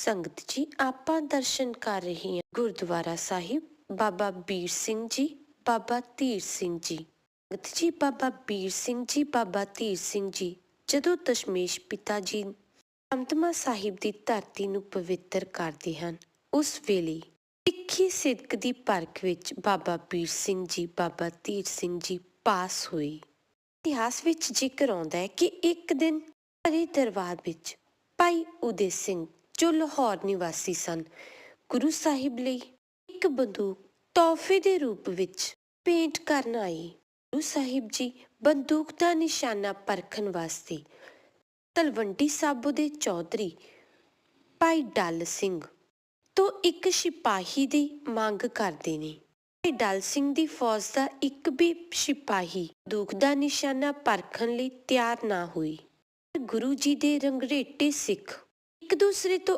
ਸੰਗਤ ਜੀ, ਆਪਾਂ ਦਰਸ਼ਨ ਕਰ ਰਹੇ ਹਾਂ। ਗੁਰਦੁਆਰਾ ਸਾਹਿਬ, ਬਾਬਾ ਬੀਰ ਸਿੰਘ ਜੀ, ਬਾਬਾ ਧੀਰ ਸਿੰਘ ਜੀ। ਸੰਗਤ ਜੀ, ਬਾਬਾ ਬੀਰ ਸਿੰਘ ਜੀ, ਬਾਬਾ ਧੀਰ ਸਿੰਘ ਜੀ, ਜਦੋਂ ਦਸ਼ਮੇਸ਼ ਪਿਤਾ ਜੀ ਅੰਤਮਾ ਸਾਹਿਬ ਦੀ ਧਰਤੀ ਨੂੰ ਪਵਿੱਤਰ ਕਰਦੇ ਹਨ, ਉਸ ਵੇਲੇ ਸਿੱਖੀ ਸਿੱਧਕ ਦੀ ਪਰਖ ਵਿੱਚ ਬਾਬਾ ਬੀਰ ਸਿੰਘ ਜੀ, ਬਾਬਾ ਧੀਰ ਸਿੰਘ ਜੀ ਪਾਸ ਹੋਏ। ਇਤਿਹਾਸ ਵਿੱਚ ਜ਼ਿਕਰ ਆਉਂਦਾ ਹੈ ਕਿ ਇੱਕ ਦਿਨ ਹਰੇ ਦਰਬਾਰ ਵਿੱਚ ਭਾਈ ਉਦੇ ਸਿੰਘ ਜੋ ਲਾਹੌਰ ਨਿਵਾਸੀ ਸਨ, ਗੁਰੂ ਸਾਹਿਬ ਲਈ ਇੱਕ ਬੰਦੂਕ ਤੋਹਫੇ ਦੇ ਰੂਪ ਵਿੱਚ ਭੇਂਟ ਕਰਨ ਆਏ। ਗੁਰੂ ਸਾਹਿਬ ਜੀ ਬੰਦੂਕ ਦਾ ਨਿਸ਼ਾਨਾ ਪਰਖਣ ਵਾਸਤੇ ਤਲਵੰਡੀ ਸਾਬੋ ਦੇ ਚੌਧਰੀ ਭਾਈ ਡੱਲ ਸਿੰਘ ਤੋਂ ਇੱਕ ਸਿਪਾਹੀ ਦੀ ਮੰਗ ਕਰਦੇ ਨੇ। ਭਾਈ ਡਲ ਸਿੰਘ ਦੀ ਫੌਜ ਦਾ ਇੱਕ ਵੀ ਸਿਪਾਹੀ ਦੁੱਖ ਦਾ ਨਿਸ਼ਾਨਾ ਪਰਖਣ ਲਈ ਤਿਆਰ ਨਾ ਹੋਈ ਗੁਰੂ ਜੀ ਦੇ ਰੰਗਰੇਟੇ ਸਿੱਖ ਇੱਕ ਦੂਸਰੇ ਤੋਂ